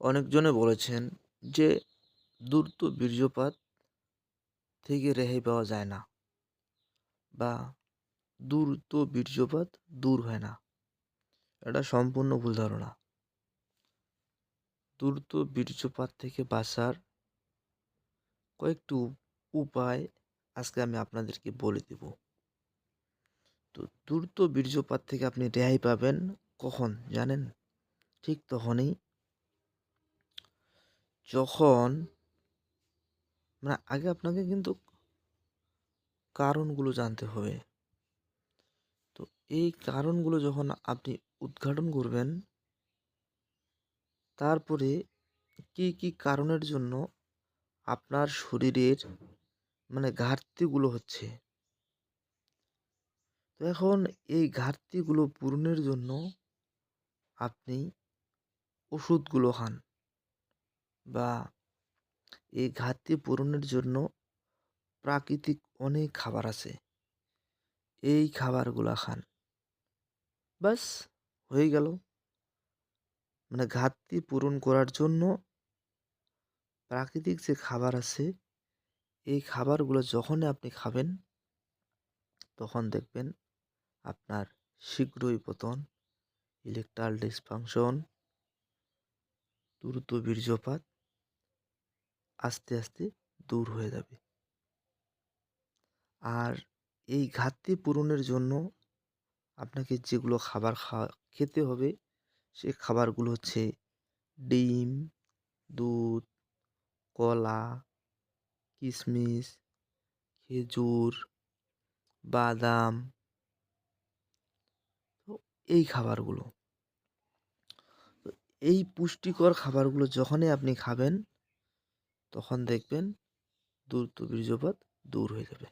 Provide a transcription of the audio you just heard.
অনেকজনে বলেছেন যে, দ্রুত বীর্যপাত থেকে রেহাই পাওয়া যায় না বা দ্রুত বীর্যপাত দূর হয় না। এটা সম্পূর্ণ ভুল ধারণা। দ্রুত বীর্যপাত থেকে বাঁচার কয়েকটি উপায় আজকে আমি আপনাদেরকে বলে দেব। তো দ্রুত বীর্যপাত থেকে আপনি রেহাই পাবেন কখন জানেন? ঠিক তখনই যখন মানে আগে আপনাকে কিন্তু কারণগুলো জানতে হবে। তো এই কারণগুলো যখন আপনি উদ্ঘাটন করবেন, তারপরে কি কি কারণের জন্য আপনার শরীরের মানে ঘাটতিগুলো হচ্ছে? তো এখন এই ঘাটতিগুলো পূরণের জন্য আপনি ওষুধগুলো খান। বা এই ঘাটতি পূরণের জন্য প্রাকৃতিক অনেক খাবার আছে। এই খাবারগুলো খান। বাস হয়ে গেল। মানে ঘাটতি পূরণ করার জন্য প্রাকৃতিক যে খাবার আছে, এই খাবারগুলো যখনই আপনি খাবেন, তখন দেখবেন আপনার শীঘ্রই পতন ইলেকট্রাল ডিসফাংশন দ্রুত বীর্যপাত আস্তে আস্তে দূর হয়ে যাবে। আর এই ঘাটতি পূরণের জন্য আপনাকে যেগুলো খাবার খাওয়া, খেতে হবে, সে খাবারগুলো হচ্ছে ডিম, দুধ, কলা কিশমিশ খেজুর, বাদাম। তো এই খাবারগুলো। এই পুষ্টিকর খাবারগুলো যখনই আপনি খাবেন তখন দেখবেন দ্রুত বীর্যপাত দূর হয়ে যাবে।